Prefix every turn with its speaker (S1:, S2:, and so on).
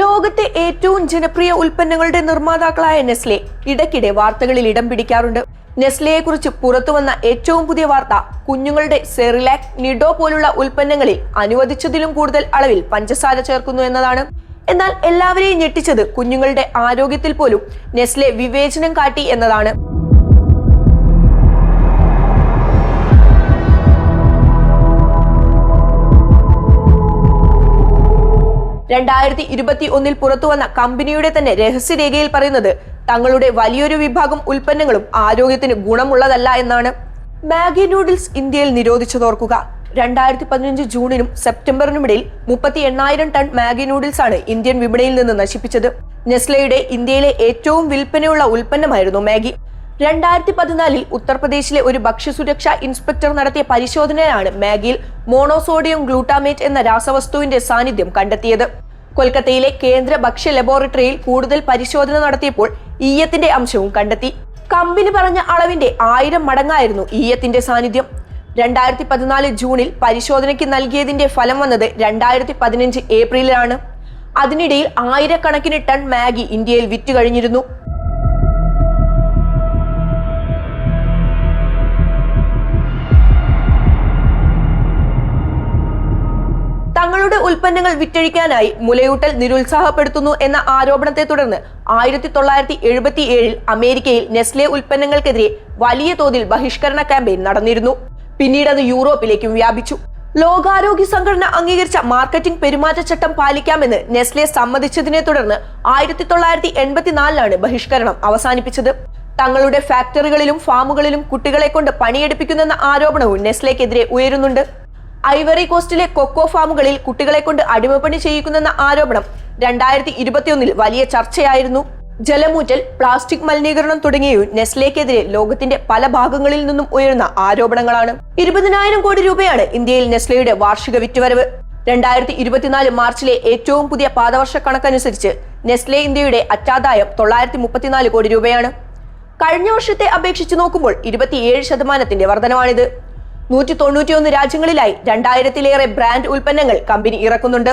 S1: ലോകത്തെ ഏറ്റവും ജനപ്രിയ ഉൽപ്പന്നങ്ങളുടെ നിർമ്മാതാക്കളായ നെസ്ലെ ഇടയ്ക്കിടെ വാർത്തകളിൽ ഇടം പിടിക്കാറുണ്ട്. നെസ്ലയെ കുറിച്ച് പുറത്തുവന്ന ഏറ്റവും പുതിയ വാർത്ത കുഞ്ഞുങ്ങളുടെ സെറിലാക് നിഡോ പോലുള്ള ഉൽപ്പന്നങ്ങളിൽ അനുവദിച്ചതിലും കൂടുതൽ അളവിൽ പഞ്ചസാര ചേർക്കുന്നു എന്നതാണ്. എന്നാൽ എല്ലാവരെയും ഞെട്ടിച്ചത് കുഞ്ഞുങ്ങളുടെ ആരോഗ്യത്തിൽ പോലും നെസ്ലെ വിവേചനം കാട്ടി എന്നതാണ്. രണ്ടായിരത്തി ഇരുപത്തി ഒന്നിൽ പുറത്തുവന്ന കമ്പനിയുടെ തന്നെ രഹസ്യരേഖയിൽ പറയുന്നത് തങ്ങളുടെ വലിയൊരു വിഭാഗം ഉൽപ്പന്നങ്ങളും ആരോഗ്യത്തിന് ഗുണമുള്ളതല്ല എന്നാണ്. മാഗി നൂഡിൽസ് ഇന്ത്യയിൽ നിരോധിച്ചതോർക്കുക. രണ്ടായിരത്തി പതിനഞ്ച് ജൂണിനും സെപ്റ്റംബറിനുമിടയിൽ മുപ്പത്തി എണ്ണായിരം ടൺ മാഗി നൂഡിൽസ് ആണ് ഇന്ത്യൻ വിപണിയിൽ നിന്ന് നശിപ്പിച്ചത്. നെസ്ലയുടെ ഇന്ത്യയിലെ ഏറ്റവും വിൽപ്പനയുള്ള ഉൽപ്പന്നമായിരുന്നു മാഗി. രണ്ടായിരത്തി പതിനാലിൽ ഉത്തർപ്രദേശിലെ ഒരു ഭക്ഷ്യസുരക്ഷാ ഇൻസ്പെക്ടർ നടത്തിയ പരിശോധനയിലാണ് മാഗിയിൽ മോണോസോഡിയം ഗ്ലൂട്ടാമേറ്റ് എന്ന രാസവസ്തുവിന്റെ സാന്നിധ്യം കണ്ടെത്തിയത്. കൊൽക്കത്തയിലെ കേന്ദ്ര ഭക്ഷ്യ ലബോറട്ടറിയിൽ കൂടുതൽ പരിശോധന നടത്തിയപ്പോൾ ഈയത്തിന്റെ അംശവും കണ്ടെത്തി. കമ്പനി പറഞ്ഞ അളവിന്റെ ആയിരം മടങ്ങായിരുന്നു ഈയത്തിന്റെ സാന്നിധ്യം. രണ്ടായിരത്തി പതിനാല് ജൂണിൽ പരിശോധനയ്ക്ക് നൽകിയതിന്റെ ഫലം വന്നത് രണ്ടായിരത്തി പതിനഞ്ച് ഏപ്രിലിലാണ്. അതിനിടയിൽ ആയിരക്കണക്കിന് ടൺ മാഗി ഇന്ത്യയിൽ വിറ്റ് കഴിഞ്ഞിരുന്നു. തങ്ങളുടെ ഉൽപ്പന്നങ്ങൾ വിറ്റഴിക്കാനായി മുലയൂട്ടൽ നിരുത്സാഹപ്പെടുത്തുന്നു എന്ന ആരോപണത്തെ തുടർന്ന് ആയിരത്തി തൊള്ളായിരത്തി എഴുപത്തി ഏഴിൽ അമേരിക്കയിൽ നെസ്ലെ ഉൽപ്പന്നങ്ങൾക്കെതിരെ വലിയ തോതിൽ ബഹിഷ്കരണ ക്യാമ്പയിൻ നടന്നിരുന്നു. പിന്നീട് അത് യൂറോപ്പിലേക്കും വ്യാപിച്ചു. ലോകാരോഗ്യ സംഘടന അംഗീകരിച്ച മാർക്കറ്റിംഗ് പെരുമാറ്റച്ചട്ടം പാലിക്കാമെന്ന് നെസ്ലെ സമ്മതിച്ചതിനെ തുടർന്ന് ആയിരത്തി തൊള്ളായിരത്തി എൺപത്തിനാലിലാണ് ബഹിഷ്കരണം അവസാനിപ്പിച്ചത്. തങ്ങളുടെ ഫാക്ടറികളിലും ഫാമുകളിലും കുട്ടികളെ കൊണ്ട് പണിയെടുപ്പിക്കുന്നെന്ന ആരോപണവും നെസ്ലെക്കെതിരെ ഉയരുന്നുണ്ട്. ഐവറി കോസ്റ്റിലെ കൊക്കോ ഫാമുകളിൽ കുട്ടികളെ കൊണ്ട് അടിമപ്പണി ചെയ്യിക്കുന്നെന്ന ആരോപണം രണ്ടായിരത്തി ഇരുപത്തിയൊന്നിൽ വലിയ ചർച്ചയായിരുന്നു. ജലമൂറ്റൽ പ്ലാസ്റ്റിക് മലിനീകരണം തുടങ്ങിയവയും നെസ്ലേക്കെതിരെ ലോകത്തിന്റെ പല ഭാഗങ്ങളിൽ നിന്നും ഉയരുന്ന ആരോപണങ്ങളാണ്. ഇരുപതിനായിരം കോടി രൂപയാണ് ഇന്ത്യയിൽ നെസ്ലയുടെ വാർഷിക വിറ്റുവരവ്. രണ്ടായിരത്തി ഇരുപത്തിനാല് മാർച്ചിലെ ഏറ്റവും പുതിയ പാദവർഷ കണക്കനുസരിച്ച് നെസ്ലെ ഇന്ത്യയുടെ അറ്റാദായം തൊള്ളായിരത്തി മുപ്പത്തിനാല് കോടി രൂപയാണ്. കഴിഞ്ഞ വർഷത്തെ അപേക്ഷിച്ച് നോക്കുമ്പോൾ ഇരുപത്തിയേഴ് ശതമാനത്തിന്റെ വർധനമാണിത് നൂറ്റി തൊണ്ണൂറ്റിയൊന്ന് രാജ്യങ്ങളിലായി രണ്ടായിരത്തിലേറെ ബ്രാൻഡ് ഉൽപ്പന്നങ്ങൾ കമ്പനി ഇറക്കുന്നുണ്ട്.